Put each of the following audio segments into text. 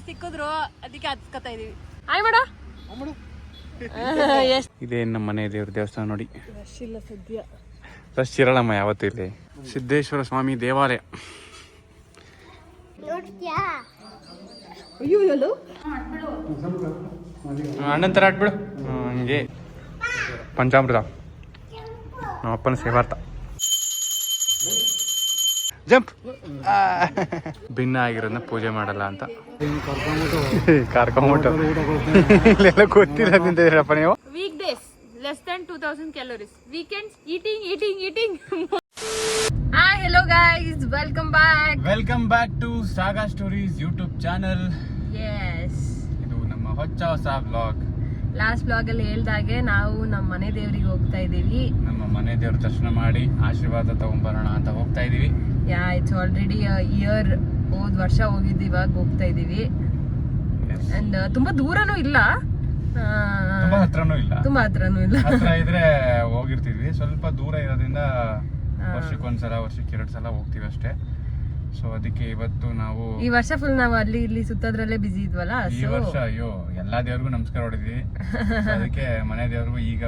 ಇವ್ರು ಸಿಕ್ಕಿದ್ರು ಅದಕ್ಕೆ ಹತ್ಕೋತಾ ಇದೀವಿ. ಆಯ್ ಮಾಡ. ಎಷ್ಟು ಇದೇ ನಮ್ಮ ಮನೆ ದೇವ್ರ ದೇವಸ್ಥಾನ ನೋಡಿ. ರಶ್ ಇಲ್ಲ ಸದ್ಯ. ರಶ್ ಇರಲ್ಲಮ್ಮ ಯಾವತ್ತೂ ಇಲ್ಲಿ. ಸಿದ್ದೇಶ್ವರ ಸ್ವಾಮಿ ದೇವಾಲಯ. ಅಣ್ಣನ ಥರ ಆಟ್ಬಿಡು ಹ್ಮ್, ಹಂಗೆ. ಪಂಚಾಮೃತ. ನಮ್ಮ ಅಪ್ಪನ ಸೇವಾರ್ಥ. ಜಂಪ್. ಭಿನ್ನ ಆಗಿರೋದನ್ನ ಪೂಜೆ ಮಾಡಲ್ಲ ಅಂತ. ಕರ್ಕೊಂಬಿಟ್ಟು ಇಲ್ಲೆಲ್ಲ ಗೊತ್ತಿಲ್ಲ ತಿಂತಿದ್ದೀರಪ್ಪ ನೀವು. Week days less than two thousand calories weekends eating eating eating hi hello guys welcome back welcome back to saga stories YouTube channel yes ಇದು ನಮ್ಮ ಹೊಚ್ಚ ಹೊಸ ಬ್ಲಾಗ್ ಲಾಸ್ಟ್ ಬ್ಲಾಗ್ ಅಲ್ಲಿ ಹೇಳ್ದಾಗೆ ನಾವು ನಮ್ಮ ಮನೆ ದೇವರಿಗೆ ಹೋಗ್ತಾ ಇದೀವಿ ನಮ್ಮ ಮನೆ ದೇವ್ರ ದರ್ಶನ ಮಾಡಿ ಆಶೀರ್ವಾದ ತಗೊಂಬರೋಣ ಅಂತ ಹೋಗ್ತಾ ಇದೀವಿ ಯಾ ಇಟ್ಸ್ ಆಲ್ರೆಡಿ ಇಯರ್ ಹೋದ ವರ್ಷ ಹೋಗಿದ್ದು ಇವಾಗ ಹೋಗ್ತಾ ಇದೀವಿ. ಅಂಡ್ ತುಂಬಾ ದೂರನೂ ಇಲ್ಲ. ತುಂಬಾ ಹತ್ರನೂ ಇಲ್ಲ. ತುಂಬಾ ಹತ್ರನೂ ಇಲ್ಲ. ಹತ್ರ ಇದ್ರೆ ಹೋಗಿರ್ತಿದ್ವಿ ಸ್ವಲ್ಪ ದೂರ ಇರೋದ್ರಿಂದ ವರ್ಷಕ್ಕೊಂದ್ಸಲ ವರ್ಷಕ್ಕೆ ಎರಡು ಸಲ ಹೋಗ್ತೀವಿ ಅಷ್ಟೇ. ಸೊ ಅದಕ್ಕೆ ಇವತ್ತು ನಾವು ಈ ವರ್ಷ ಫುಲ್ ನಾವು ಅಲ್ಲಿ ಇಲ್ಲಿ ಸುತ್ತೋದ್ರಲ್ಲೇ ಬಿಸಿ ಇದ್ವಲ್ಲ ಈ ವರ್ಷ ಅಯ್ಯೋ ಎಲ್ಲಾ ದೇವ್ರಿಗೂ ನಮಸ್ಕಾರ ಹೊಡಿದ್ವಿ. ಅದಕ್ಕೆ ಮನೆ ದೇವ್ರಿಗೂ ಈಗ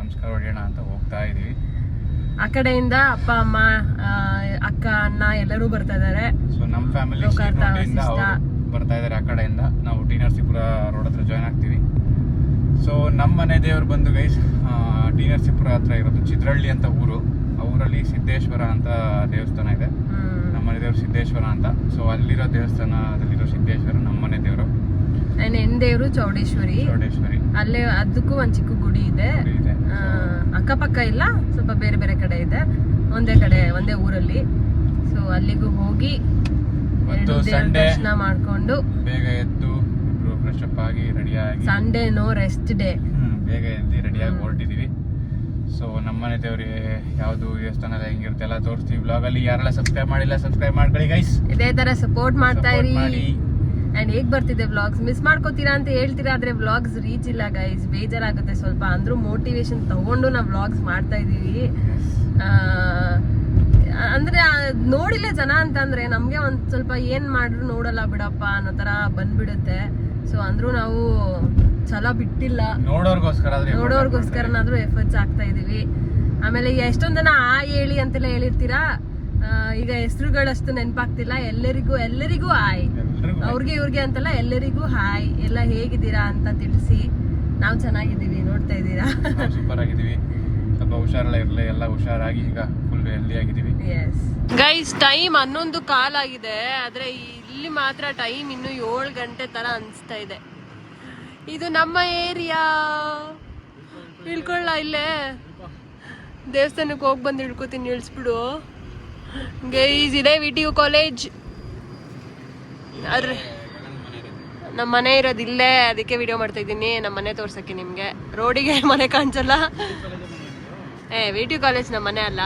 ನಮಸ್ಕಾರ ಹೊಡೆಯೋಣ ಅಂತ ಹೋಗ್ತಾ ಇದೀವಿ. ಆ ಕಡೆಯಿಂದ ಅಪ್ಪ ಅಮ್ಮ ಅಕ್ಕ ಅಣ್ಣ ಎಲ್ಲರೂ ಬರ್ತಾ ಇದಾರೆ ಸೊ ನಮ್ಮ ಫ್ಯಾಮಿಲಿ ಬರ್ತಾ ಇದಾರೆ ಆ ಕಡೆಯಿಂದ. ನಾವು ಟಿ ನರಸೀಪುರ ರೋಡ್ ಹತ್ರ ಜಾಯ್ನ್ ಆಗ್ತೀವಿ. ಸೊ ನಮ್ಮ ಮನೆ ದೇವರು ಬಂದು ಗೈಸ್ ಟಿ ನರಸೀಪುರ ಹತ್ರ ಇರೋದು ಚಿತ್ರಹಳ್ಳಿ ಅಂತ ಊರು. ಆ ಊರಲ್ಲಿ ಸಿದ್ದೇಶ್ವರ ಅಂತ ದೇವಸ್ಥಾನ ಇದೆ. ನಮ್ಮ ಮನೆ ದೇವರು ಸಿದ್ದೇಶ್ವರ ಅಂತ. ಸೊ ಅಲ್ಲಿರೋ ದೇವಸ್ಥಾನದಲ್ಲಿರೋ ಸಿದ್ದೇಶ್ವರ ನಮ್ಮ ಮನೆ ಅಂಡ್ ಎನ್ ದೇವ್ರು ಚೌಡೇಶ್ವರಿ. ಚೌಡೇಶ್ವರಿ. ಅಲ್ಲೇ ಅದಕ್ಕೂ ಒಂದ್ ಚಿಕ್ಕ ಗುಡಿ ಇದೆ. ಅಕ್ಕಪಕ್ಕ ಇಲ್ಲ ಸ್ವಲ್ಪ ಬೇರೆ ಬೇರೆ ಕಡೆ ಇದೆ. ಒಂದೇ ಕಡೆ ಒಂದೇ ಊರಲ್ಲಿ. ಸೊ ಅಲ್ಲಿಗೂ ಹೋಗಿ ಎರಡು ದರ್ಶನ ಮಾಡ್ಕೊಂಡು ಬೇಗ ಎದ್ದು ಇಬ್ರು ಫ್ರೆಶ್ ಅಪ್ ಆಗಿ ರೆಡಿಯಾಗಿ ಸಂಡೇ ನೋ ರೆಸ್ಟ್ ಡೇ ಬೇಗ ಎದ್ದು ರೆಡಿಯಾಗಿ ಹೊರಟಿದೀವಿ. ಸೊ ನಮ್ಮನೆ ದೇವ್ರಿಗೆ ಯಾವುದು ದೇವಸ್ಥಾನ ಎಲ್ಲ ಹೆಂಗಿರುತ್ತೆ ಎಲ್ಲ ತೋರಿಸ್ತೀವಿ. ಬ್ಲಾಗ್ ಅಲ್ಲಿ ಯಾರೆಲ್ಲ ಸಬ್ಸ್ಕ್ರೈಬ್ ಮಾಡಿಲ್ಲ ಸಬ್ಸ್ಕ್ರೈಬ್ ಮಾಡ್ಕೊಳ್ಳಿ ಗೈಸ್ ಇದೇ ತರ ಸಪೋರ್ಟ್ ಮಾಡ್ತಾ ಇರಿ. ಅಂಡ್ ಹೇಗ್ ಬರ್ತಿದೆ ವ್ಲಾಗ್ಸ್ ಮಿಸ್ ಮಾಡ್ಕೋತೀರಾ ಅಂತ ಹೇಳ್ತೀರಾ ಆದ್ರೆ ವ್ಲಾಗ್ಸ್ ರೀಚ್ ಇಲ್ಲ ಗೈಸ್ ಬೇಜಾರಾಗುತ್ತೆ ಸ್ವಲ್ಪ. ಅಂದ್ರೂ ಮೋಟಿವೇಶನ್ ತಗೊಂಡು ನಾವು ವ್ಲಾಗ್ಸ್ ಮಾಡ್ತಾ ಇದೀವಿ ಆ, ಅಂದ್ರೆ ನೋಡಿಲ್ಲ ಜನ ಅಂತಂದ್ರೆ ನಮ್ಗೆ ಒಂದ್ ಸ್ವಲ್ಪ ಏನ್ ಮಾಡ್ರು ನೋಡಲ್ಲ ಬಿಡಪ್ಪ ಅನ್ನೋ ತರ ಬಂದ್ಬಿಡುತ್ತೆ. ಸೊ ಅಂದ್ರೂ ನಾವು ಛಲ ಬಿಟ್ಟಿಲ್ಲ. ನೋಡೋರ್ಗೋಸ್ಕರ ನೋಡೋರ್ಗೋಸ್ಕರನಾದ್ರೂ ಎಫರ್ಟ್ಸ್ ಆಗ್ತಾ ಇದೀವಿ ಆಮೇಲೆ ಈಗ ಎಷ್ಟೊಂದ್ ಜನ ಆ ಹೇಳಿ ಅಂತೆಲ್ಲ ಹೇಳಿರ್ತೀರಾ? ಈಗ ಹೆಸರುಗಳಷ್ಟು ನೆನಪಾಗ್ತಿಲ್ಲ. ಎಲ್ಲರಿಗೂ ಎಲ್ಲರಿಗೂ ಆಯ್. ಅವ್ರಿಗೆ ಇವ್ರಿಗೆ ಅಂತಲ್ಲ ಎಲ್ಲರಿಗೂ ಹಾಯ್ ಎಲ್ಲ ಹೇಗಿದ್ದೀರಾ ಅಂತ ತಿಳಿಸಿ ನಾವು ಚೆನ್ನಾಗಿದ್ದೀವಿ ನೋಡ್ತಾ ಇದ್ದೀರಾ? ಸೂಪರ್ ಆಗಿದ್ದೀವಿ. ಸ್ವಲ್ಪ ಹುಷಾರಲ್ಲ ಇರಲಿ ಎಲ್ಲ ಹುಷಾರಾಗಿ ಈಗ ಫುಲ್ ಹೆಲ್ದಿ ಆಗಿದ್ದೀವಿ. ಗೈಸ್ ಟೈಮ್ ಹನ್ನೊಂದು ಕಾಲಾಗಿದೆ ಆದ್ರೆ ಇಲ್ಲಿ ಮಾತ್ರ ಟೈಮ್ ಇನ್ನು ಏಳು ಗಂಟೆ ತರ ಅನಿಸ್ತಾ ಇದೆ. ಇದು ನಮ್ಮ ಏರಿಯಾ ಇಳ್ಕೊಳ್ಳ ಇಲ್ಲೇ. ದೇವಸ್ಥಾನಕ್ಕೆ ಹೋಗಿ ಬಂದು ಇಳ್ಕೊತೀನಿ ಇಳಿಸ್ಬಿಡು. ಗೈಸ್ ಇದೆ ವಿ ಟಿ ಯು ಕಾಲೇಜ್ ಆದ್ರೆ ನಮ್ಮ ಮನೆ ಇರೋದು ಇಲ್ಲೇ ಅದಕ್ಕೆ ವಿಡಿಯೋ ಮಾಡ್ತಾ ಇದ್ದೀನಿ ನಮ್ಮ ಮನೆ ತೋರ್ಸಕ್ಕೆ ನಿಮಗೆ. ರೋಡಿಗೆ ಮನೆ ಕಾಣಿಸಲ್ಲ? ಏ ವಿ ಟಿ ಯು ಕಾಲೇಜ್ ನಮ್ಮ ಮನೆ ಅಲ್ಲ.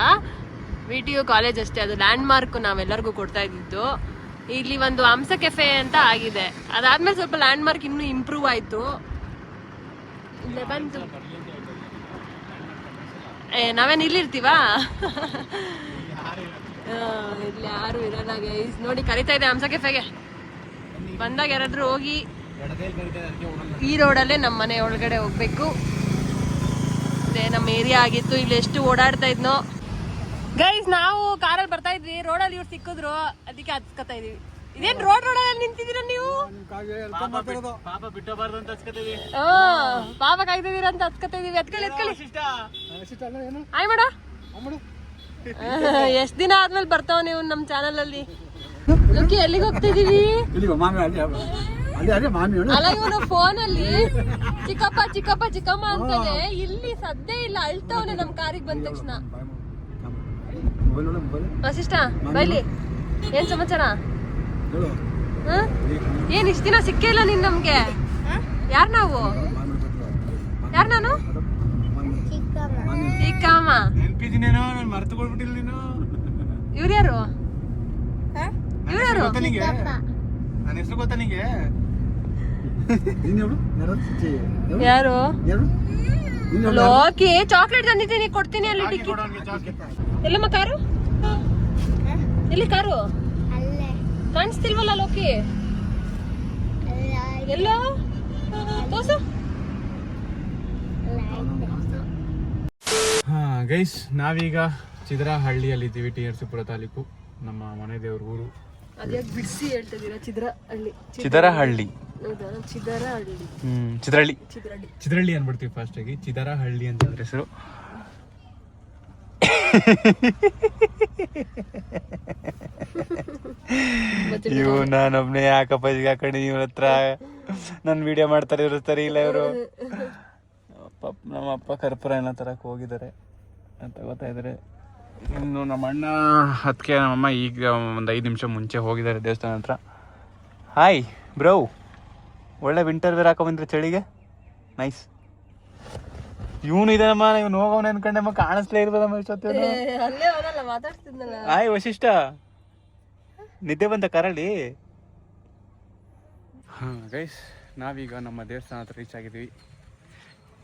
ವಿ ಟಿ ಯು ಕಾಲೇಜ್ ಅಷ್ಟೇ, ಅದು ಲ್ಯಾಂಡ್ ಮಾರ್ಕ್ ನಾವೆಲ್ಲರಿಗೂ ಕೊಡ್ತಾ ಇದ್ದಿದ್ದು. ಇಲ್ಲಿ ಒಂದು ಹಂಸ ಕೆಫೆ ಅಂತ ಆಗಿದೆ. ಅದಾದ್ಮೇಲೆ ಸ್ವಲ್ಪ ಲ್ಯಾಂಡ್ ಮಾರ್ಕ್ ಇನ್ನೂ ಇಂಪ್ರೂವ್ ಆಯಿತು. ಇಲ್ಲೇ ಬಂತು ಏ, ನಾವೇನು ಇಲ್ಲಿರ್ತೀವಾ? ಇಲ್ಲಿ ಯಾರು ಇರಲ್ಲ ನೋಡಿ, ಕರಿತಾ ಇದೆ ಹಂಸ ಕೆಫೆಗೆ ಬಂದಾಗ ಯಾರಾದ್ರೂ ಹೋಗಿ ಈ ರೋಡಲ್ಲೇ ನಮ್ಮ ಮನೆ ಒಳಗಡೆ ಹೋಗ್ಬೇಕು. ಅದೇ ನಮ್ಮ ಏರಿಯಾ ಆಗಿತ್ತು ಇಲ್ಲಿ ಎಷ್ಟು ಓಡಾಡ್ತಾ ಇದ್ನೋ. ಗೈಸ್ ನಾವು ಕಾರಲ್ಲಿ ಬರ್ತಾ ಇದ್ವಿ ರೋಡಲ್ಲಿ ಇವ್ರು ಸಿಕ್ಕಿದ್ರು ಅದಕ್ಕೆ ಹತ್ಕೋತಾ ಇದೀವಿ. ಇದೇನ್ ರೋಡ್ ರೋಡಲ್ಲಿ ನಿಂತಿದ್ದೀರಾ ನೀವು? ಪಾಪ ಕಾಯ್ತಿದೀರ ಅಂತ ಹತ್ಕೊತಾ ಇದೀವಿ. ಎತ್ಕೊಳ್ಳಿ ಎತ್ಕೊಳ್ಳಿ. ಆಯ್ ಮಾಡ. ಎಷ್ಟ್ ದಿನ ಆದ್ಮೇಲೆ ಬರ್ತಾವ ನೀವು ನಮ್ ಚಾನಲ್ ಅಲ್ಲಿ? ಲುಕ್ಕಿ ಎಲ್ಲಿಗೆ ಹೋಗ್ತಿದೀವಿ ಅಲ್ಲ ಇವನು ಫೋನ್ ಅಲ್ಲಿ ಚಿಕ್ಕಪ್ಪ ಚಿಕ್ಕಪ್ಪ ಚಿಕ್ಕಮ್ಮ ಅಂತಾನೆ ಇಲ್ಲಿ ಸದ್ಯ ಇಲ್ಲ ಅಳ್ತವನೆ ನಮ್ ಕಾರಿಗೆ ಬಂದ ತಕ್ಷಣ. ವಸಿಷ್ಠ ಬೈಲಿ. ಏನ್ ಸಮಾಚಾರ? ಏನ್ ಇಷ್ಟ ದಿನ ಸಿಕ್ಕೇ ಇಲ್ಲ ನೀನ್ ನಮ್ಗೆ? ಯಾರ್ ನಾವು? ಯಾರು ನಾನು? ಚಿಕ್ಕಮ್ಮ. ನೆನ್ಪಿದ್ದೀನೇನೋ ನಾನು ಮರ್ತುಕೊಳ್ಬಿಟ್ಟಿಲ್ಲ ನೀನು ಇವ್ರು ಯಾರು ಇವ್ರು ಯಾರು ಗೊತ್ತಾ ನಿಂಗೆ ನನ್ನ ಹೆಸರು ಗೊತ್ತಾ ನಿಂಗೆ ಯಾರು? ಲೋಕಿ ಚಾಕ್ಲೇಟ್ ತಂದಿದ್ದೀನಿ ಕೊಡ್ತೀನಿ ಅಲ್ಲಿ ಟಿಕ್ಕಿ. ಎಲ್ಲಮ್ಮ ಕಾರು? ಎಲ್ಲಿ ಕಾರು? ಕಾಣಿಸ್ತಿಲ್ವಲ್ಲ ಲೋಕಿ? ಎಲ್ಲೋ? ತೋಸು ಹಾ ಗೈಸ್ ನಾವೀಗ ಚಿದ್ರಹಳ್ಳಿಯಲ್ಲಿದ್ದೀವಿ ಟಿ ನರಸೀಪುರ ತಾಲೂಕು. ನಮ್ಮ ಮನೆ ದೇವ್ರ ಊರು. ಅದ್ಯಾಕೆ ಬಿಡಿಸಿ ಚಿದರಹಳ್ಳಿ. ಹೌದಾ? ಚಿದರ ಹಳ್ಳಿ ಹ್ಮ್ ಚಿದ್ರಹಳ್ಳಿ. ಚಿದ್ರಹಳ್ಳಿ. ಚಿದ್ರಹಳ್ಳಿ ಅನ್ಬಿಡ್ತೀವಿ ಫಾಸ್ಟ್ ಆಗಿ. ಚಿದರಹಳ್ಳಿ ಅಂತ ಅದ್ರ ಹೆಸರು. ಇವು ನಾನೊಬ್ನೇ ಯಾಕಪ್ಪ ಈಗ ಹಾಕೊಂಡು ಇವ್ರ ಹತ್ರ ನನ್ನ ವಿಡಿಯೋ ಮಾಡ್ತಾರೆ ಇವ್ರ ಹತ್ರ ಇಲ್ಲ ಇವರು. ನಮ್ಮ ಅಪ್ಪ ಕರ್ಪೂರ ಏನೋ ತರಕ್ ಹೋಗಿದ್ದಾರೆ ಅಂತ ಗೊತ್ತಾಯಿದ್ದಾರೆ ಇನ್ನು ನಮ್ಮ ಅಣ್ಣ ಅದಕ್ಕೆ ನಮ್ಮಮ್ಮ ಈಗ ಒಂದು ಐದು ನಿಮಿಷ ಮುಂಚೆ ಹೋಗಿದ್ದಾರೆ ದೇವಸ್ಥಾನ ಹತ್ರ. ಹಾಯ್ ಬ್ರೋ ಒಳ್ಳೆ ವಿಂಟರ್ ವೇರ್ ಹಾಕೊ ಬಂದ್ರೆ ಚಳಿಗೆ? ನೈಸ್ ಇವನು ಇದಾನಮ್ಮ ಇವ್ನು ಹೋಗೋನು ಅನ್ಕೊಂಡೆಮ್ಮ ಕಾಣಿಸ್ಲೇ ಇರ್ಬೋದಮ್ಮ ಇಷ್ಟೊತ್ತೇನು ಹಾಯ್ ವಶಿಷ್ಠ. ನಿದ್ದೆ ಬಂತ ಕರಳಿ? ಹಾಂ ಗೈಸ್ ನಾವೀಗ ನಮ್ಮ ದೇವಸ್ಥಾನ ಹತ್ರ ರೀಚ್ ಆಗಿದ್ದೀವಿ.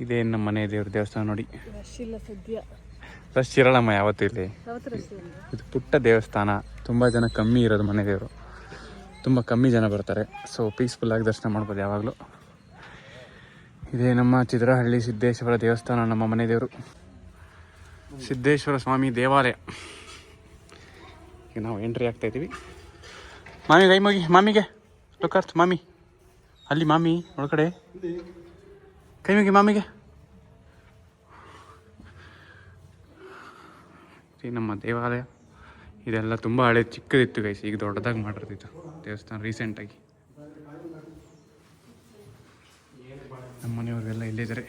ಇದೇ ನಮ್ಮ ಮನೆ ದೇವ್ರ ದೇವಸ್ಥಾನ ನೋಡಿ. ಸದ್ಯ. ರಶ್ ಇರಲ್ಲಮ್ಮ ಯಾವತ್ತೂ ಇಲ್ಲಿ. ಇದು ಪುಟ್ಟ ದೇವಸ್ಥಾನ ತುಂಬ ಜನ ಕಮ್ಮಿ ಇರೋದು ಮನೆ ದೇವರು. ತುಂಬ ಕಮ್ಮಿ ಜನ ಬರ್ತಾರೆ. ಸೊ ಪೀಸ್ಫುಲ್ಲಾಗಿ ದರ್ಶನ ಮಾಡ್ಬೋದು ಯಾವಾಗಲೂ. ಇದೇ ನಮ್ಮ ಚಿತ್ರಹಳ್ಳಿ ಸಿದ್ದೇಶ್ವರ ದೇವಸ್ಥಾನ ನಮ್ಮ ಮನೆ ದೇವರು. ಸಿದ್ದೇಶ್ವರ ಸ್ವಾಮಿ ದೇವಾಲಯ. ಈಗ ನಾವು ಎಂಟ್ರಿ ಆಗ್ತಾ ಇದ್ದೀವಿ. ಮಾಮಿ ಕೈ ಮಗಿ. ಮಾಮಿಗೆ. ಲುಕಾರ್ತ್ ಮಾಮಿ. ಅಲ್ಲಿ ಮಾಮಿ ಒಳಗಡೆ. ಕೈ ಮುಗಿ ಮಾಮಿಗೆ. ಇದು ನಮ್ಮ ದೇವಾಲಯ. ಇದೆಲ್ಲ ತುಂಬ ಹಳೆ ಚಿಕ್ಕದಿತ್ತು ಗೈಸ್ ಈಗ ದೊಡ್ಡದಾಗಿ ಮಾಡಿರ್ತಿತ್ತು ದೇವಸ್ಥಾನ ರೀಸೆಂಟಾಗಿ ನಮ್ಮ ಮನೆಯವ್ರಿಗೆಲ್ಲ ಇಲ್ಲಿದ್ದಾರೆ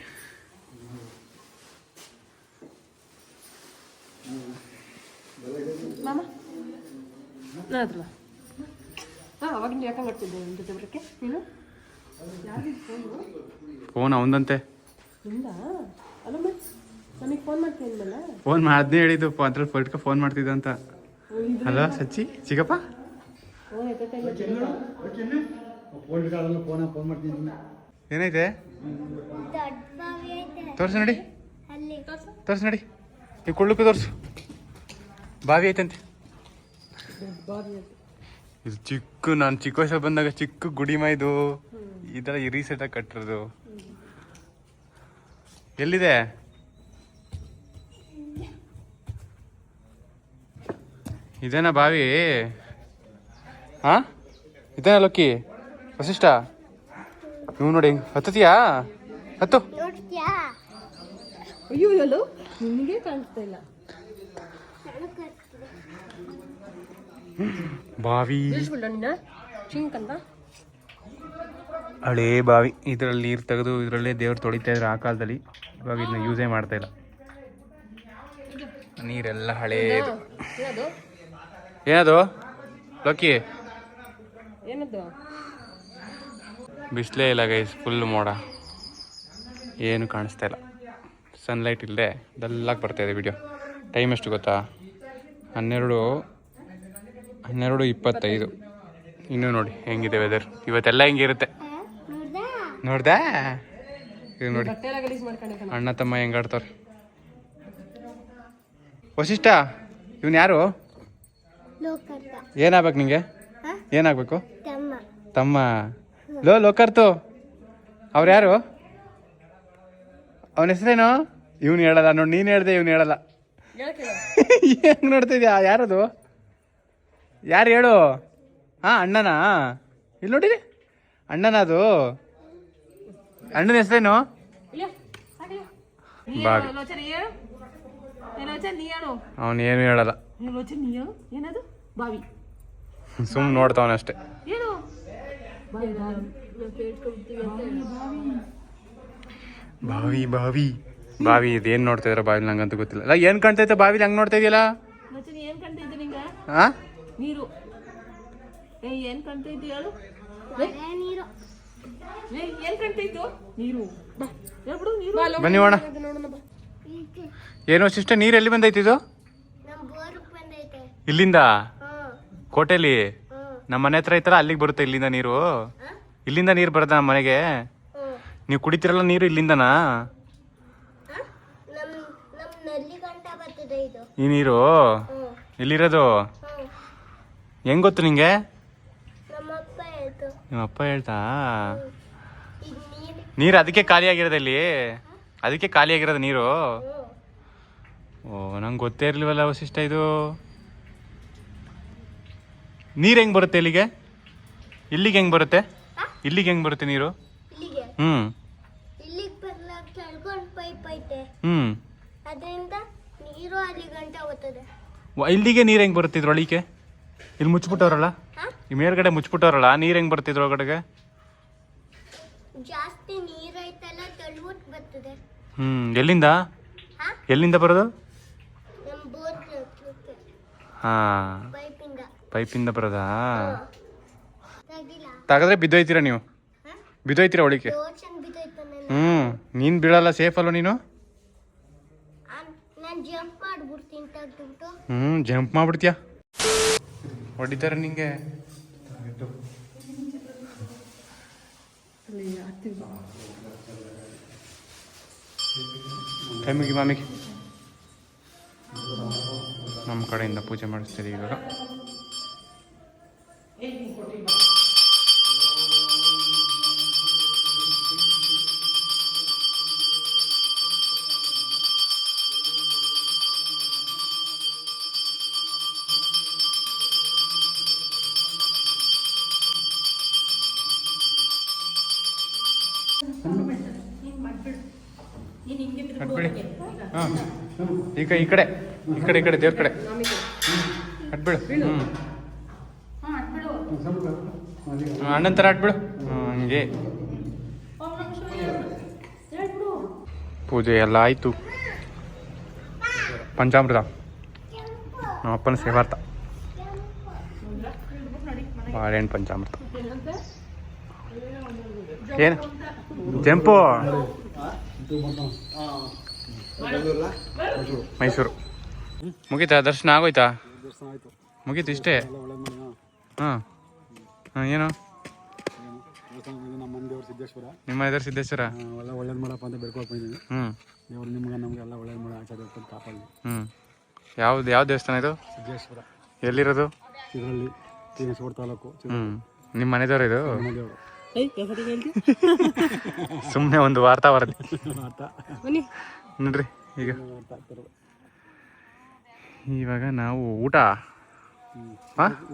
ಫೋನ್ ಅವಂದಂತೆ ಫೋನ್ ಮಾಡ್ದೆ ಹೇಳಿದ್ದು ಅದ್ರಲ್ಲಿ ಫೋಟ್ಕ ಫೋನ್ ಮಾಡ್ತಿದ್ದ ಅಂತ. ಹಲೋ ಸಚ್ಚಿ ಚಿಕ್ಕಪ್ಪ. ಏನೈತೆ? ತೋರ್ಸು ನೋಡಿ. ತೋರ್ಸು ನೋಡಿ. ಈ ಕುಳ್ಳುಕು ತೋರ್ಸು. ಬಾವಿ ಐತಂತೆ. ಇದು ಚಿಕ್ಕ ನಾನು ಚಿಕ್ಕ ವಯಸ್ಸಲ್ಲಿ ಬಂದಾಗ ಚಿಕ್ಕ ಗುಡಿಮ ಇದು. ಈ ಥರ ಈ ರೀಸೆಂಟಾಗಿ ಕಟ್ಟಿರೋದು. ಎಲ್ಲಿದೆ? ಇದೇನಾ ಬಾವಿ? ಹಾ ಇದೇನಾ ಲೋಕಿ? ವಸಿಷ್ಠ? ನೀವು ನೋಡಿ ಹತ್ತತಿಯಾ ಹತ್ತು. ಅಯ್ಯೋ ಎಲ್ಲೋ ನಿನಗೆ ಕಾಣಿಸ್ತಾ ಇಲ್ಲ. ಬಾವಿ. ಅಂತ ಹಳೇ ಬಾವಿ. ಇದರಲ್ಲಿ ನೀರು ತೆಗೆದು ಇದರಲ್ಲೇ ದೇವ್ರು ತೊಳಿತಾ ಇದ್ರೆ ಆ ಕಾಲದಲ್ಲಿ. ಇವಾಗ ಇದನ್ನ ಯೂಸೇ ಮಾಡ್ತಾ ಇಲ್ಲ. ನೀರೆಲ್ಲ ಹಳೇದು. ಏನದು? ಲೋಕಿ ಏನದು? ಬಿಸಿಲೇ ಇಲ್ಲ ಗೈಸ್ ಫುಲ್ ಮೋಡ. ಏನು ಕಾಣಿಸ್ತಾ ಇಲ್ಲ. ಸನ್ಲೈಟ್ ಇಲ್ಲದೆ ಡಲ್ಲಾಗಿ ಬರ್ತಾ ಇದೆ ವಿಡಿಯೋ ಟೈಮ್ ಎಷ್ಟು ಗೊತ್ತಾ? ಹನ್ನೆರಡು ಹನ್ನೆರಡು ಇಪ್ಪತ್ತೈದು. ಇನ್ನೂ ನೋಡಿ ಹೆಂಗಿದೆ ವೆದರ್ ಇವತ್ತೆಲ್ಲ ಹೆಂಗಿರುತ್ತೆ? ನೋಡ್ದಾ? ಇದು ನೋಡಿ. ಅಣ್ಣ ತಮ್ಮ ಹೆಂಗಾಡ್ತಾರೆ ವಶಿಷ್ಠ ಇವನು ಯಾರು? ಏನಾಗ್ಬೇಕು ನಿಂಗೆ? ಏನಾಗ್ಬೇಕು? ತಮ್ಮ. ಲೋ ಲೋಕರ್ತು. ಅವ್ರು ಯಾರು? ಅವನ ಹೆಸರೇನು? ಇವನು ಹೇಳಲ್ಲ ನೋಡಿ ನೀನು ಹೇಳ್ದೆ ಇವನು ಹೇಳಲ್ಲ. ಹೆಂಗೆ ಹೆಂಗ್ ನೋಡ್ತಾ ಇದೀಯ? ಯಾರದು? ಯಾರು ಹೇಳು? ಹಾ ಅಣ್ಣನಾ? ಇಲ್ಲಿ ನೋಡಿರಿ ಅಣ್ಣನ ಅದು ಅಣ್ಣನ ಹೆಸರೇನು ಅವನೇನು ಅವನು ಏನು ಹೇಳಲ್ಲ. ಬಾವಿ. ಸುಮ್ ನೋಡ್ತಾವನ ಅಷ್ಟೇ. ಬಾವಿ ಬಾವಿ. ಅಂತ. ಬಾವಿ ಬಾವಿ. ಇದೇನು ನೋಡ್ತಾ ಇದ್ರ ಬಾವಿ ನಂಗಂತೂ ಗೊತ್ತಿಲ್ಲ. ಅಲ್ಲ ಏನು ಕಾಣ್ತೈತೆ ಬಾವಿ ಹಂಗೆ ನೋಡ್ತಾ ಇದೆಯಲ್ಲ? ಲೋಚನ ಏನ್ ಕಾಣ್ತೈತೆ ನಿಂಗ? ಹಾ ನೀರು. ಏ ಏನ್ ಕಾಣ್ತೈತಿ ಹೇಳು? ನೀರು. ಏನ್ ಕಾಣ್ತೈತು ನೀರು. ಬಾ ಹೇಳ್ಬಿಡು ನೀರು. ಬನ್ನಿ ಬಾ. ಏನೋ ಸಿಸ್ಟರ್ ನೀರು ಎಲ್ಲಿ ಬಂದೈತಿ ಇದು? ಇಲ್ಲಿಂದ? ಕೋಟೆಲಿ ನಮ್ಮ ಮನೆ ಹತ್ರ ಐತಲ್ಲ ಅಲ್ಲಿಗೆ ಬರುತ್ತೆ ಇಲ್ಲಿಂದ ನೀರು. ಇಲ್ಲಿಂದ ನೀರು ಬರುತ್ತೆ ನಮ್ಮ ಮನೆಗೆ. ನೀವು ಕುಡಿತಿರಲ್ಲ ನೀರು ಇಲ್ಲಿಂದನಾ? ಈ ನೀರು? ಎಲ್ಲಿರೋದು? ಹೆಂಗ್ ಗೊತ್ತು ನಿಂಗೆ? ನಿಮ್ಮ ಅಪ್ಪ ಹೇಳ್ತಾ? ನೀರು ಅದಕ್ಕೆ ಖಾಲಿ ಆಗಿರೋದು ಇಲ್ಲಿ. ಅದಕ್ಕೆ ಖಾಲಿ ಆಗಿರೋದು ನೀರು. ಓ ನಂಗೆ ಗೊತ್ತೇ ಇರ್ಲಿಲ್ವಲ್ಲ ವಶಿಷ್ಟ ಇದು. ನೀರು ಹೆಂಗೆ ಬರುತ್ತೆ ಇಲ್ಲಿಗೆ? ಇಲ್ಲಿಗೆ ಹೆಂಗೆ ಬರುತ್ತೆ? ಇಲ್ಲಿಗೆ ಹೆಂಗೆ ಬರುತ್ತೆ ನೀರು? ಹ್ಞೂ ಹ್ಞೂ ಇಲ್ಲಿಗೆ ನೀರು ಹೆಂಗೆ ಬರುತ್ತೆ ಒಳಿಕೆ ಇಲ್ಲಿ ಮುಚ್ಚಿಬಿಟ್ಟವ್ರಲ್ಲ? ಈ ಮೇಲ್ಗಡೆ ಮುಚ್ಚಿಬಿಟ್ಟವ್ರಲ್ಲ ನೀರು ಹೆಂಗೆ ಬರುತ್ತೆ ಇದ್ರೊಳಗಡೆಗೆ? ಜಾಸ್ತಿ ನೀರು ಐತಲ್ಲ ತಳ್ಬಿಟ್ಟು ಬರ್ತದೆ. ಹ್ಞೂ ಎಲ್ಲಿಂದ? ಎಲ್ಲಿಂದ ಬರೋದು? ಹಾಂ. ಪೈಪಿಂದ ಬರೋದಾ? ತೆಗೆದ್ರೆ ಬಿದ್ದೋಯ್ತೀರಾ ನೀವು? ಬಿದ್ದೋಯ್ತೀರ ಒಳಿಕೆ ಹ್ಮ್ ನೀನ್ ಹ್ಞೂ ನೀನು ಬೀಳಲ್ಲ ಸೇಫ್ ಅಲ್ವ ನೀನು? ಹ್ಞೂ ಜಂಪ್ ಮಾಡ್ಬಿಡ್ತೀಯ? ಹೊಡಿತಾರೆ ನಿಂಗೆ? ಮಾಮಿಗೆ. ನಮ್ಮ ಕಡೆಯಿಂದ ಪೂಜೆ ಮಾಡಿಸ್ತೀರಿ ಇವಾಗ. ಈಗ ಈ ಕಡೆ. ಈ ಕಡೆ ಈ ಕಡೆ, ದೇವ್ರ ಕಡೆ. ಅಟ್ಬಿಡು ಹ್ಞೂ ಅಣ್ಣನ ಥರ ಆಟ್ಬಿಡು ಹಂಗೆ. ಪೂಜೆ ಎಲ್ಲ ಆಯಿತು. ಪಂಚಾಮೃತ. ನಮ್ಮ ಅಪ್ಪನ ಸೇವಾರ್ಥ. ಬಾಳೆಹಣ್ಣು ಪಂಚಾಮೃತ. ಏನು? ಜಂಪು. ಮೈಸೂರು. ಮುಗೀತಾ? ದರ್ಶನ ಆಗೋಯ್ತಾ? ದರ್ಶನ ಆಯಿತು. ಮುಗೀತು ಇಷ್ಟೇ? ಹಾ ಹಾಂ. ಹಾಂ ಏನು? ನಮ್ಮ ದೇವ್ರು ಸಿದ್ದೇಶ್ವರ. ಎಲ್ಲ ಒಳ್ಳೇದು ಮಾಡಪ್ಪ ಅಂತ ಬೇಡ್ಕೊಳಕ್ ಬಂದಿದ್ದೀನಿ. ಹ್ಞೂ ದೇವ್ರು ನಿಮ್ಗೆ ನಮ್ಗೆ ಎಲ್ಲ ಒಳ್ಳೇದು ಮಾಡಿ ಆಚಾರ ಅಂತ ಕಾಪಾಡಲಿ. ಹ್ಞೂ ಯಾವ್ದು ಯಾವ ದೇವಸ್ಥಾನ ಇದು? ಸಿದ್ದೇಶ್ವರ. ಎಲ್ಲಿರೋದು? ಇದರಲ್ಲಿ ತೀನೇಶ್ವರ ತಾಲೂಕು ಹ್ಞೂ ನಿಮ್ಮ ಮನೆದವ್ರು ಇದು? ಸುಮ್ನೆ ಸುಮ್ಮನೆ ಒಂದು ವಾರ್ತಾ ವರದಿ. ಅರ್ಥ ನೋಡ್ರಿ ಈಗ. ಇವಾಗ ನಾವು ಊಟ.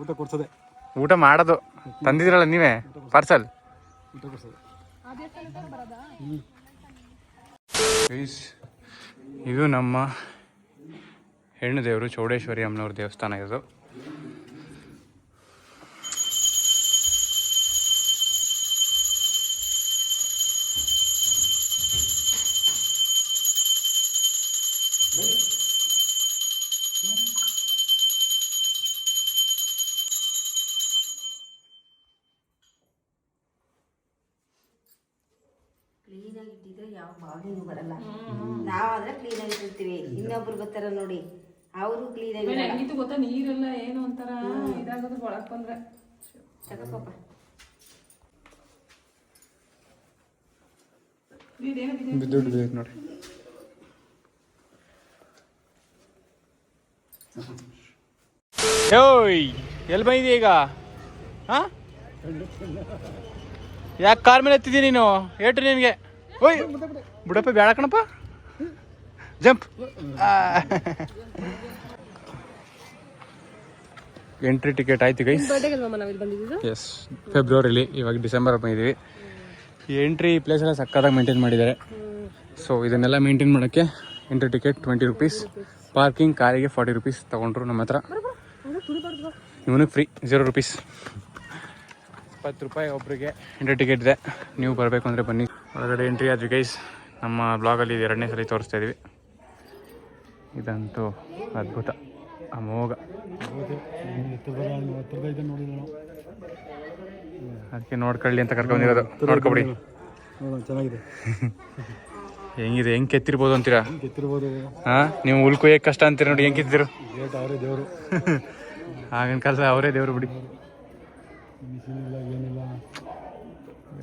ಊಟ ಕೊಡ್ಸೋದೆ. ಊಟ ಮಾಡೋದು. ತಂದಿದ್ರಲ್ಲ ನೀವೇ? ಪಾರ್ಸಲ್? ಇದು ನಮ್ಮ ಹೆಣ್ಣು ದೇವರು ಚೌಡೇಶ್ವರಿ ಅಮ್ಮನವ್ರ ದೇವಸ್ಥಾನ ಇದು. ಕ್ಲೀನಾಗಿ ಇಟ್ಟಿದ್ರೆ ಯಾವ ಬಾವಿನೂ ಬರಲ್ಲ. ನಾವಾದ್ರೆ ಕ್ಲೀನಾಗಿ ಇಟ್ಟಿರ್ತೀವಿ. ಇನ್ನೊಬ್ರು ಬರ್ತಾರ ನೋಡಿ ಅವರು ಕ್ಲೀನಾಗಿ ಹೆಂಗಿತ್ತು ಗೊತ್ತಾ? ನೀರೆಲ್ಲ ಏನು ಒಂಥರ ಇದಾಗೋದು ಒಳಕ್ ಬಂದ್ರೆ. ತಗೋಪ್ಪ. ಇದೇನು ಬಿದ್ದು ಬಿದ್ದೈತೆ ನೋಡಿ. ಓಯ್ ಎಲ್ಲಿ ಬಂದಿದೆ ಈಗ? ಹಾ? ಯಾಕೆ ಕಾರ್ ಮೇಲೆ ಎತ್ತಿದ್ದೀನಿ ನೀನು? ಹೇಳ್ರಿ ನಿನಗೆ. ಓಯ್ ಬಿಡಪ್ಪ ಬೇಡ ಕಣಪ್ಪ. ಜಂಪ್. ಎಂಟ್ರಿ ಟಿಕೆಟ್ ಆಯ್ತು ಗೈಸ್ ಎಸ್ ಫೆಬ್ರವರಿಲಿ ಇವಾಗ ಡಿಸೆಂಬರ್ ಬಂದಿದ್ದೀವಿ ಈ ಎಂಟ್ರಿ ಪ್ಲೇಸ್ ಎಲ್ಲ ಸಕ್ಕತ್ತಾಗಿ ಮೇಂಟೈನ್ ಮಾಡಿದ್ದಾರೆ. ಸೊ ಇದನ್ನೆಲ್ಲ ಮೇಂಟೈನ್ ಮಾಡೋಕ್ಕೆ entry ticket twenty rupees parking ಕಾರಿಗೆ ಫಾರ್ಟಿ ರುಪೀಸ್ ತೊಗೊಂಡ್ರು ನಮ್ಮ ಹತ್ರ. ಇವನಿಗೆ ಫ್ರೀ ಜೀರೋ ರುಪೀಸ್ ಇಪ್ಪತ್ತು ರೂಪಾಯಿ ಒಬ್ಬರಿಗೆ ಎಂಟ್ರಿ ಟಿಕೆಟ್ ಇದೆ. ನೀವು ಬರಬೇಕು ಅಂದರೆ ಬನ್ನಿ. ಒಳಗಡೆ ಎಂಟ್ರಿ ಆದ್ವಿ ಗೈಸ್ ನಮ್ಮ ಬ್ಲಾಗಲ್ಲಿ ಇದು ಎರಡನೇ ಸಲ ತೋರಿಸ್ತಾ ಇದೀವಿ. ಇದಂತೂ ಅದ್ಭುತ. ಅಮೋಘ. ಅದಕ್ಕೆ ನೋಡ್ಕೊಳ್ಳಿ ಅಂತ ಕರ್ಕೊಂಡಿರೋದು ನೋಡ್ಕೊಬಿಡಿ. ಚೆನ್ನಾಗಿದೆ ಹೆಂಗಿದೆ? ಹೆಂಗೆ ಕೆತ್ತಿರ್ಬೋದು ಅಂತೀರಾ? ಹಾಂ? ನೀವು ಉಲ್ಕು ಹೇಗೆ ಕಷ್ಟ ಅಂತೀರ ನೋಡಿ, ಹೆಂಗೆ ಕೆತ್ತಿದ್ರು? ಗೇಟ್ ಅವರೇ ದೇವರು ಆಗಿನ ಕಾಲದ ಅವರೇ ದೇವರು ಬಿಡಿ ಮಿಷಿನ್ ಇಲ್ಲ ಏನಿಲ್ಲ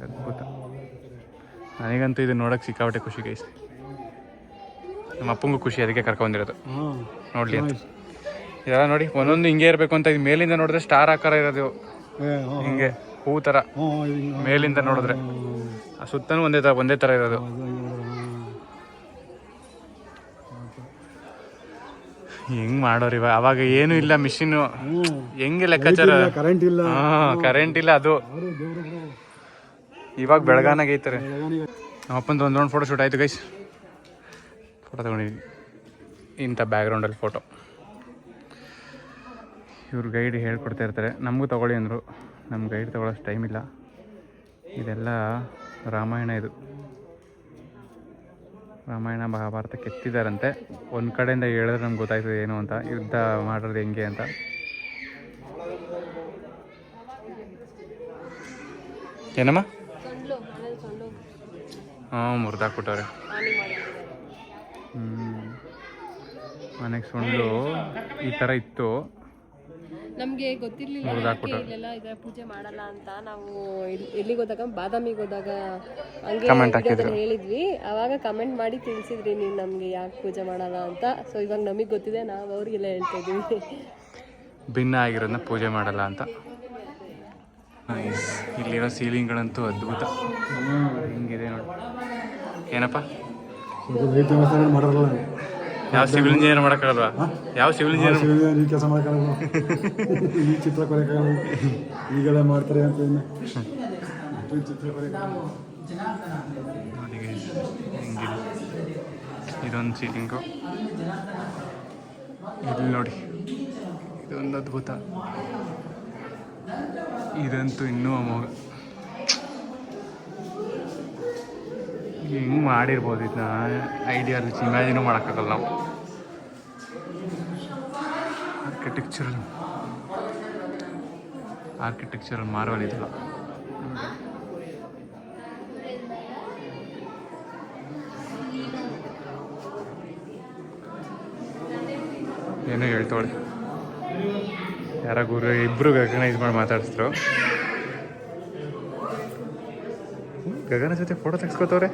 ಅದ್ಭುತ ನನಗಂತೂ ಇದು ನೋಡಕ್ಕೆ ಸಿಕ್ಕಾಪಟ್ಟೆ ಖುಷಿ ಗೈಸ್ ನಮ್ಮ ಅಪ್ಪಂಗೂ ಖುಷಿ ಅದಕ್ಕೆ ಕರ್ಕೊಂಡಿರೋದು ನೋಡಲಿ ಅಂತ. ಇದೆಲ್ಲ ನೋಡಿ ಒಂದೊಂದು ಹಿಂಗೆ ಇರಬೇಕು ಅಂತ ಇದು ಮೇಲಿಂದ ನೋಡಿದ್ರೆ ಸ್ಟಾರ್ ಆಕಾರ ಇರೋದು. ಹಿಂಗೆ ಹೂ ಥರ ಮೇಲಿಂದ ನೋಡಿದ್ರೆ. ಆ ಸುತ್ತನೂ ಒಂದೇ ಥರ ಒಂದೇ ಥರ ಇರೋದು. ಹಂಗೆ ಮಾಡೋದು ಹೆಂಗ್ ಮಾಡೋರು ಇವಾಗ ಅವಾಗ ಏನು ಇಲ್ಲ ಮಿಷಿನ್ ಹೆಂಗೆ ಲೆಕ್ಕಾಚಾರ? ಕರೆಂಟ್ ಇಲ್ಲ ಕರೆಂಟ್ ಇಲ್ಲ. ಅದು. ಇವಾಗ ಬೆಳಗಾನಾಗ ಐತಾರೆ. ನಮ್ಮ ಅಪ್ಪಂದು ಒಂದು ರೌಂಡ್ ಫೋಟೋ ಶೂಟ್ ಆಯ್ತು ಗೈಸ್ ಫೋಟೋ ತಗೊಂಡಿದ್ವಿ ಇಂಥ ಬ್ಯಾಕ್ಗ್ರೌಂಡಲ್ಲಿ ಫೋಟೋ ಇವ್ರು ಗೈಡ್ ಹೇಳ್ಕೊಡ್ತಾ ಇರ್ತಾರೆ. ನಮಗೂ ತಗೊಳ್ಳಿ ಅಂದರು. ನಮ್ಮ ಗೈಡ್ ತಗೊಳ್ಳೋಷ್ಟು ಟೈಮ್ ಇಲ್ಲ. ಇದೆಲ್ಲ ರಾಮಾಯಣ ಇದು. ರಾಮಾಯಣ ಮಹಾಭಾರತ ಕೆತ್ತಿದಾರಂತೆ. ಒಂದು ಕಡೆಯಿಂದ ಹೇಳಿದ್ರೆ ನಮ್ಗೆ ಗೊತ್ತಾಯ್ತದೆ ಏನು ಅಂತ. ಯುದ್ಧ ಮಾಡೋದು ಹೆಂಗೆ ಅಂತ. ಏನಮ್ಮ? ಹಾಂ ಮುರಿದಾಕ್ಬಿಟ್ಟವ್ರೆ ಹ್ಮ್. ಮನೆಗೆ ಸೊಂಡು ಈ ಥರ ಇತ್ತು. ನಮ್ಗೆ ಗೊತ್ತಿರ್ಲಿಲ್ಲ ಇಲ್ಲೆಲ್ಲ ಇದ್ರ ಪೂಜೆ ಮಾಡಲ್ಲ ಅಂತ ನಾವು ಎಲ್- ಎಲ್ಲಿಗೆ ಹೋದಾಗ ಬಾದಾಮಿಗೆ ಹೋದಾಗ ಹಂಗೆ ಹೇಳಿದ್ವಿ. ಅವಾಗ ಕಮೆಂಟ್ ಮಾಡಿ ತಿಳಿಸಿದ್ರಿ ನೀವು ನಮ್ಗೆ ಯಾಕೆ ಪೂಜೆ ಮಾಡಲ್ಲ ಅಂತ. ಸೊ ಇವಾಗ ನಮಗೆ ಗೊತ್ತಿದೆ ನಾವು ಅವ್ರಿಗೆಲ್ಲ ಹೇಳ್ತಾ ಇದೀವಿ ಭಿನ್ನ ಆಗಿರೋದನ್ನ ಪೂಜೆ ಮಾಡಲ್ಲ ಅಂತ. Nice. ಇಲ್ಲಿರೋ ಸೀಲಿಂಗ್ಗಳಂತೂ ಅದ್ಭುತ. ಹಿಂಗಿದೆ ನೋಡಿ. ಏನಪ್ಪ? ಮಾಡಲ್ಲ ಯಾವ ಸಿವಿಲ್ ಇಂಜಿನಿಯರ್ ಮಾಡೋಕ್ಕಾಗಲ್ವಾ? ಯಾವ ಸಿವಿಲ್ ಇಂಜಿನಿಯರ್ ಈ ಕೆಲಸ ಮಾಡೋಕ್ಕಾಗಲ್ಲ ಈ ಚಿತ್ರ ಕೊರೆಯಕ್ಕಾಗಲ್ಲ ಈಗಲೇ ಮಾಡ್ತಾರೆ ಅಂತ ಚಿತ್ರ ನೋಡಿ ಹಿಂಗಿದೆ. ಇದೊಂದು ಸೀಟಿಂಗು ಇಲ್ಲಿ ನೋಡಿ. ಇದೊಂದು ಅದ್ಭುತ. ಇದಂತೂ ಇನ್ನೂ ಅಮೋಘ ಹೆಂಗೆ ಮಾಡಿರ್ಬೋದು ಇದನ್ನ ಐಡಿಯಾಲಿ ಇಮ್ಯಾಜಿನೂ ಮಾಡೋಕ್ಕಾಗಲ್ಲ ನಾವು. ಆರ್ಕಿಟೆಕ್ಚರಲ್ ಆರ್ಕಿಟೆಕ್ಚರಲ್ ಮಾರ್ವಲ್ ಇದಲ್ಲ ಏನೋ ಹೇಳ್ತಾಳೆ ಯಾರ ಇಬ್ರು ರೆಕಗ್ನೈಸ್ ಮಾಡಿ ಮಾತಾಡಿಸಿದ್ರು ಗಗನ ಜೊತೆ ಫೋಟೋ ತೆಗೆಸ್ಕೋತವ್ರೆ?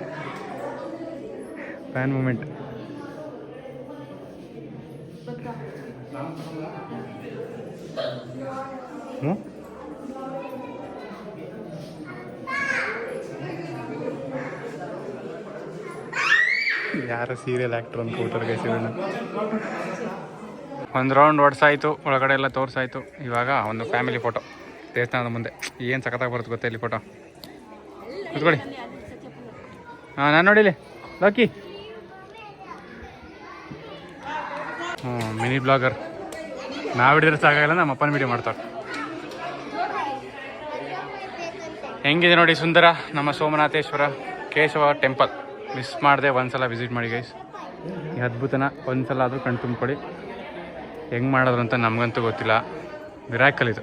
ಫ್ಯಾನ್ ಮೂಮೆಂಟ್ ಹ್ಞೂ ಯಾರ ಸೀರಿಯಲ್ ಆಕ್ಟರ್ ಅಂತ ಗೈಸ್ ಇವನ್ನ ಒಂದು ರೌಂಡ್ ಹೊಡ್ಸಾಯಿತು ಒಳಗಡೆ ಎಲ್ಲ ತೋರಿಸಾಯ್ತು. ಇವಾಗ ಒಂದು ಫ್ಯಾಮಿಲಿ ಫೋಟೋ ದೇವಸ್ಥಾನದ ಮುಂದೆ. ಏನು ಸಖತ್ತಾಗಿ ಬರುತ್ತೆ ಗೊತ್ತಾ ಇಲ್ಲಿ ಫೋಟೋ ಕೂತ್ಕೊಳ್ಳಿ. ಹಾಂ, ನಾನು ನೋಡಿಲಿ ಲಕ್ಕಿ ಹ್ಞೂ ಮಿನಿ ಬ್ಲಾಗರ್. ನಾವು ಹಿಡಿದ್ರೆ ಸಾಕಾಗಲ್ಲ, ನಮ್ಮ ಅಪ್ಪನ ವಿಡಿಯೋ ಮಾಡ್ತಾರೆ ಹೆಂಗಿದೆ ನೋಡಿ ಸುಂದರ? ನಮ್ಮ ಸೋಮನಾಥೇಶ್ವರ ಕೇಶವ ಟೆಂಪಲ್ ಮಿಸ್ ಮಾಡದೆ ಒಂದ್ಸಲ ವಿಸಿಟ್ ಮಾಡಿ ಗೈಸ್ ಈ ಅದ್ಭುತನ ಒಂದ್ಸಲ ಆದರೂ ಕಣ್ ತುಂಬ್ಕೊಳ್ಳಿ. ಹೆಂಗೆ ಮಾಡೋದು ಅಂತ ನಮಗಂತೂ ಗೊತ್ತಿಲ್ಲ. ಮಿರಾಕಲ್ ಇದು.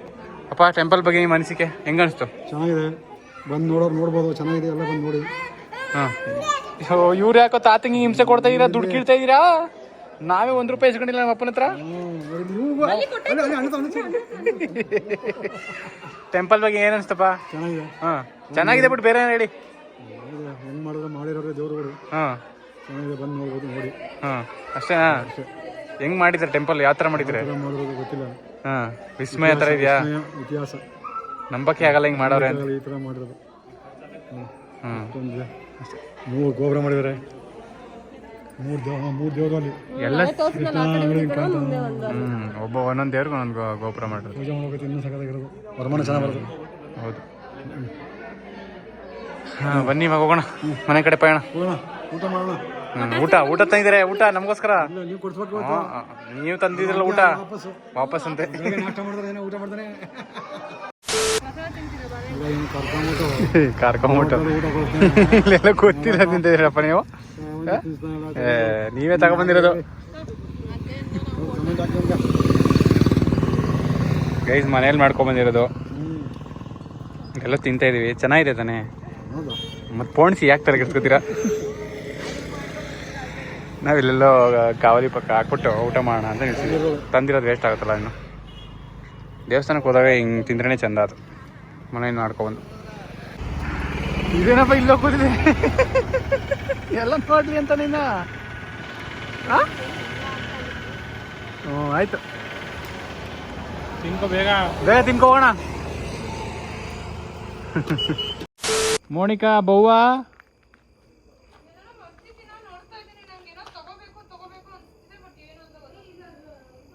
ಅಪ್ಪ ಟೆಂಪಲ್ ಬಗ್ಗೆ ನಿಮ್ಮ ಅನಿಸಿಕೆ? ಹೆಂಗೆ ಅನಿಸ್ತು? ಚೆನ್ನಾಗಿದೆ. ಬಂದು ನೋಡೋರು ನೋಡ್ಬೋದು ಚೆನ್ನಾಗಿದೆ ಎಲ್ಲ ಬಂದು ನೋಡಿ. ಹಾಂ. ಇವ್ರು ಯಾಕೋ ತಾತಂಗಿ ಹಿಂಸೆ ಕೊಡ್ತಾ ಇದೀರಾ ದುಡ್ಡು ಕೀಳ್ತಾ ಇದೀರಾ? ನಾವೇ ಒಂದು ರೂಪಾಯಿ ಇಸ್ಕೊಂಡಿಲ್ಲ ನಮ್ಮ ಅಪ್ಪನ ಹತ್ರ? ಟೆಂಪಲ್ ಬಗ್ಗೆ ಏನು ಅನಿಸ್ತಪ್ಪ? ಚೆನ್ನಾಗಿದೆ. ಹಾಂ. ಚೆನ್ನಾಗಿದೆ ಬಿಟ್ಟು ಬೇರೆ ಹೇಳಿ? ಹೆಂಗ್ ಮಾಡಿದ್ರೆ ಮಾಡಿರೋ ದೇವ್ರುಗಳು. ಹಾಂ. ಚೆನ್ನಾಗಿದೆ ಬಂದು ನೋಡ್ಬೋದು ನೋಡಿ. ಹಾಂ. ಅಷ್ಟೇನಾ? ಹೆಂಗ್ ಮಾಡಿದ್ರೆ ಟೆಂಪಲ್? ಯಾವ ಥರ ಮಾಡಿದ್ರೆ? ಮಾಡಿರೋದು ಗೊತ್ತಿಲ್ಲ. ಹಾಂ ವಿಸ್ಮಯ ತರ ಇದೆಯಾ? ಇತಿಹಾಸ. ನಂಬಕ್ಕೆ ಆಗಲ್ಲ ಹಿಂಗ್ ಮಾಡೋರೆ ಅಂತ. ಈ ಥರ ಮಾಡಿರೋದು. ಹ್ಞೂ ಅಷ್ಟೇ. ಮೂರು ಗೋಪುರ ಮಾಡಿದ್ದಾರೆ. ಮೂರು ದೇವ ಮೂರು ದೇವರಲ್ಲಿ. ಎಲ್ಲ ಹ್ಮ್ ಒಬ್ಬ ಒಂದೊಂದ್ ದೇವ್ರಿಗೆ ಒಂದೊಂದು ಗೋ- ಗೋಪುರ ಮಾಡಿರೋದು. ಪೂಜೆ ಮಾಡೋಕೆ ಇನ್ನೂ ಸಖತ್ತಾಗಿರೋದು ವರಮಾನ ಚೆನ್ನಾಗಿ ಬರೋದು ಹೌದು. ಹಾಂ ಬನ್ನಿ ಇವಾಗ ಹೋಗೋಣ. ಮನೆ ಕಡೆ ಪಯಣ. ಹೋಗೋಣ ಊಟ ಮಾಡೋಣ. ಹ್ಮ್, ಊಟ ಊಟ ತಂದಿದ್ರೆ ಊಟ ನಮಗೋಸ್ಕರ? ನೀವು ಕೊಡ್ಸ್ಬೇಕು ನೀವು ತಂದಿದ್ರಲ್ಲ ಊಟ. ವಾಪಸ್ ಅಂತೆ. ಊಟ ಮಾಡ್ತಾನೆ? ಕರ್ಕೊಂಬಿಟ್ಟು. ಇಲ್ಲೆಲ್ಲ ಗೊತ್ತಿಲ್ಲ ತಿಂತಿದ್ದೀರಪ್ಪ ನೀವು? ನೀವೇ ತಗೊಂಬಂದಿರೋದು. ಗೈಸ್ ಮನೇಲಿ ಮಾಡ್ಕೊಂಬಂದಿರೋದು. ಎಲ್ಲ ತಿಂತಾ ಇದೀವಿ. ಚೆನ್ನಾಗಿದೆ ತಾನೇ. ಹೌದಾ? ಮತ್ತೆ ಪೋಣಿಸಿ ಯಾಕೆ ತಲೆಗೆಡ್ಸ್ಕೊತೀರಾ ನಾವಿಲ್ಲೆಲ್ಲೋ ಕಾವಲಿ ಪಕ್ಕ ಹಾಕ್ಬಿಟ್ಟು ಊಟ ಮಾಡೋಣ ಅಂತ ನಿಲ್ಸಿದ್ವಿ ತಂದಿರೋದು ವೇಸ್ಟ್ ಆಗುತ್ತಲ್ಲ ಇನ್ನು. ದೇವಸ್ಥಾನಕ್ಕೆ ಹೋದಾಗ ಹಿಂಗೆ ತಿಂದ್ರೇ ಚಂದ ಅದು. ಮನೆಯಿಂದ ಮಾಡ್ಕೊಬಂದು ಇದೇನಪ್ಪ ಇಲ್ಲೋ ಕೂತಿದೆ ಎಲ್ಲ ನೋಡ್ಲಿ ಅಂತ ನಿನ್ನ? ಹ್ಞೂ ಆಯ್ತು. ತಿನ್ಕೋ ಬೇಗ. ಬೇಗ ತಿನ್ಕೋಣ ಮೋನಿಕಾ ಬವ್ವ?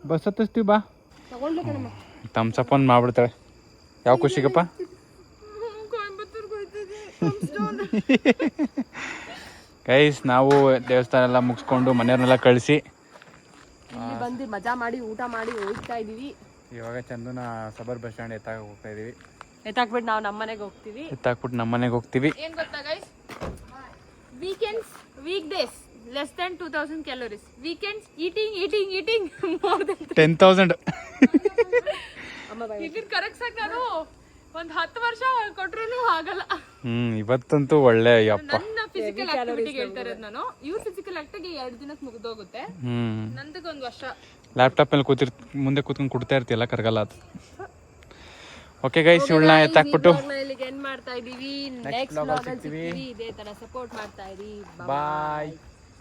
ಬಸ್ ಹತ್ತಿಸ್ತೀವಿ ಬಾ. ತಮ್ಸಪ್ ಒಂದು ಮಾಡ್ಬಿಡ್ತಾಳೆ. ಯಾವ ಖುಷಿಗಪ್ಪ? ಕೈಸ್ ನಾವು ದೇವಸ್ಥಾನ ಎಲ್ಲ ಮುಗಿಸ್ಕೊಂಡು ಮನೆಯವ್ರನ್ನೆಲ್ಲ ಕಳಿಸಿ. ಬಂದು ಮಜಾ ಮಾಡಿ ಊಟ ಮಾಡಿ ಹೋಗ್ತಾ ಇದೀವಿ. ಇವಾಗ ಚಂದನ ಸಬರ್ ಬಸ್ ಸ್ಟ್ಯಾಂಡ್ ಎತ್ತಾಗ ಹೋಗ್ತಾ ಇದೀವಿ. ಎತ್ತಾಕ್ಬಿಟ್ಟು ನಾವು ನಮ್ಮ ಮನೆಗೆ ಹೋಗ್ತೀವಿ. ಎತ್ತಾಕ್ಬಿಟ್ಟು ನಮ್ಮ ಮನೆಗೆ ಹೋಗ್ತೀವಿ. ಏನ್ ಗೊತ್ತಾ guys weekends week days less than two thousand calories weekends eating eating eating more than ten thousand ಇದನ್ನ ಕರೆಕ್ಟ್ ಆಗಿ ನಾನು. ಒಂದ್ ಹತ್ತು ವರ್ಷ ಕೊಟ್ರು ಆಗಲ್ಲ. ಹ್ಮ್ ಇವತ್ತಂತೂ ಒಳ್ಳೆ ಅಯ್ಯಪ್ಪ. ನನ್ನ ಫಿಸಿಕಲ್ ಆಕ್ಟಿವಿಟಿ ಹೇಳ್ತಾ ಇರೋದು ನಾನು. ಇವ್ರ ಫಿಸಿಕಲ್ ಆಕ್ಟಿವಿಟಿ ಎರಡು ದಿನಕ್ಕೆ ಮುಗ್ದೋಗುತ್ತೆ. ಹ್ಮ್. ನಂದಕ್ಕೆ ಒಂದು ವರ್ಷ. ಲ್ಯಾಪ್ಟಾಪ್ ಮೇಲೆ ಕೂತಿರ್ ಮುಂದೆ ಕೂತ್ಕೊಂಡು ಕುಡ್ತಾ ಇರ್ತೀಯಲ್ಲ ಕರಗಲ್ಲ ಅದು. ಓಕೆ ಗೈಸ್ ಇವಳನ್ನ ಎತ್ತಾಕ್ಬಿಟ್ಟು ಇಲ್ಲಿಗೆ ಎಂಡ್ ಮಾಡ್ತಾ ಇದೀವಿ ನೆಕ್ಸ್ಟ್. ಸಿಗ್ತೀವಿ. ಇದೇ ತರ ಸಪೋರ್ಟ್ ಮಾಡ್ತಾ ಇರಿ. ಬಾಯ್